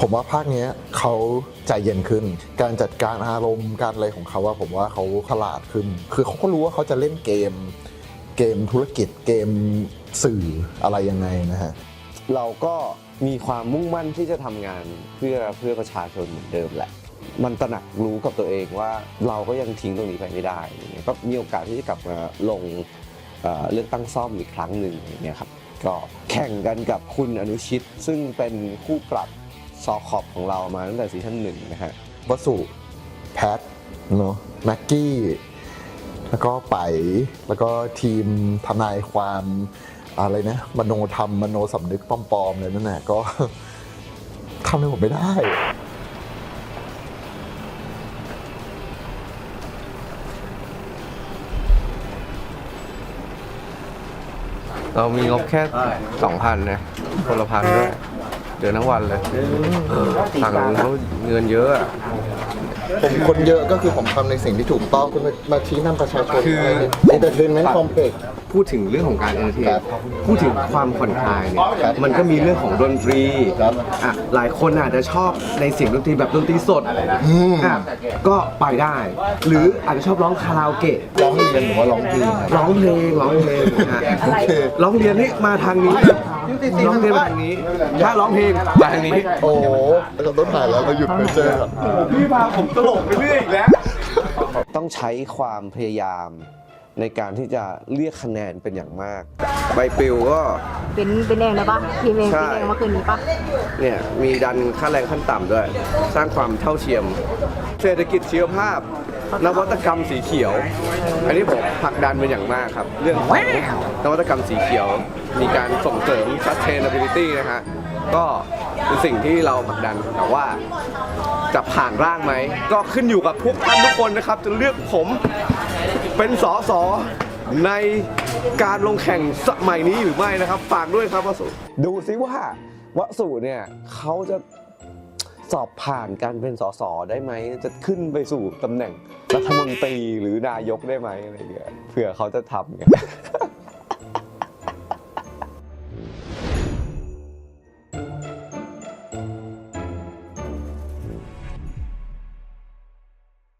ผมว่าภาคเนี้ยเขาใจเย็นขึ้น การจัดการอารมณ์การอะไรของเขาว่าผมว่าเขาฉลาดขึ้น คือเขาก็รู้ว่าเขาจะเล่นเกม เกมธุรกิจเกมสื่ออะไรยังไงนะฮะ เราก็มีความมุ่งมั่นที่จะทำงานเพื่อเพื่อประชาชนเหมือนเดิมแหละ มันตระหนักรู้กับตัวเองว่าเราก็ยังทิ้งตรงนี้ไปไม่ได้เงี้ยก็มีโอกาสที่จะกลับมาลงเอ่อเลือกตั้งซ่อมอีกครั้งหนึ่งอย่างเงี้ยครับก็แข่งกันกับคุณอนุชิต ซึ่งเป็นคู่ปรับซอขอบของเรามาตั้งแต่ซีซั่นหนึ่งนะฮะวสุแพทเนาะแม็กกี้แล้วก็ไปแล้วก็ทีมทนายความอะไรนะมโนธรรมมโนสำนึกปลอมๆเลยนั่นแหละก็ทำอะไรผมไม่ได้ เรามีงบแค่สองพันนะคนละพันด้วยเดือนทั้งวันเลยฝั่งนู้นเขาเงินเยอะอะ ผมคนเยอะก็คือผมทำในสิ่งที่ถูกต้องคือมามาชี้นำประชาชนคือเอนเตอร์เทนเมนต์คอมเพล็ก พูดถึงเรื่องของการเอนเตอร์เทนครับพูดถึงความผ่อนคลายเนี่ยครับมันก็มีเรื่องของดนตรีครับอะหลายคนอาจจะชอบในเสียงดนตรีแบบดนตรีสดอืมอะก็ไปได้ หรืออาจจะชอบร้องคาราโอเกะร้องเรียนหรือว่าร้องเพลงครับร้องเพลงร้องเพลงอะโอเคร้องเรียนนี่มาทางนี้ร้องเพลงมาทางนี้ ถ้าร้องเพลงมาทางนี้ โอ้โหเราต้องถ่ายแล้วเราหยุดไปเจอครับพี่พาผมตลกไปเรื่อยอีกแล้ว ต้องใช้ความพยายาม ในการที่จะเรียกคะแนนเป็นอย่างมาก ใบปลิวก็ เป็นเป็นเองนะปะทีมเองใช่ เป็นเองเมื่อคืนนี้ปะเนี่ยมีดันค่าแรงขั้นต่ำด้วย สร้างความเท่าเทียม เศรษฐกิจชีวภาพ นวัตกรรมสีเขียว อันนี้ผมผลักดันเป็นอย่างมากครับ เรื่องของนวัตกรรมสีเขียว มีการส่งเสริม sustainability นะฮะก็เป็นสิ่งที่เราผลักดันแต่ว่า จะผ่านร่างไหม ก็ขึ้นอยู่กับพวกท่านทุกคนนะครับ จะเลือกผม เป็นสสในการลงแข่งสมัยนี้หรือไม่นะครับ ฝากด้วยครับวสุดูซิว่าวสุเนี่ยเขาจะสอบผ่านการเป็นสสได้ไหม จะขึ้นไปสู่ตำแหน่งรัฐมนตรีหรือนายกได้ไหมอะไรเงี้ยเผื่อเขาจะทำไง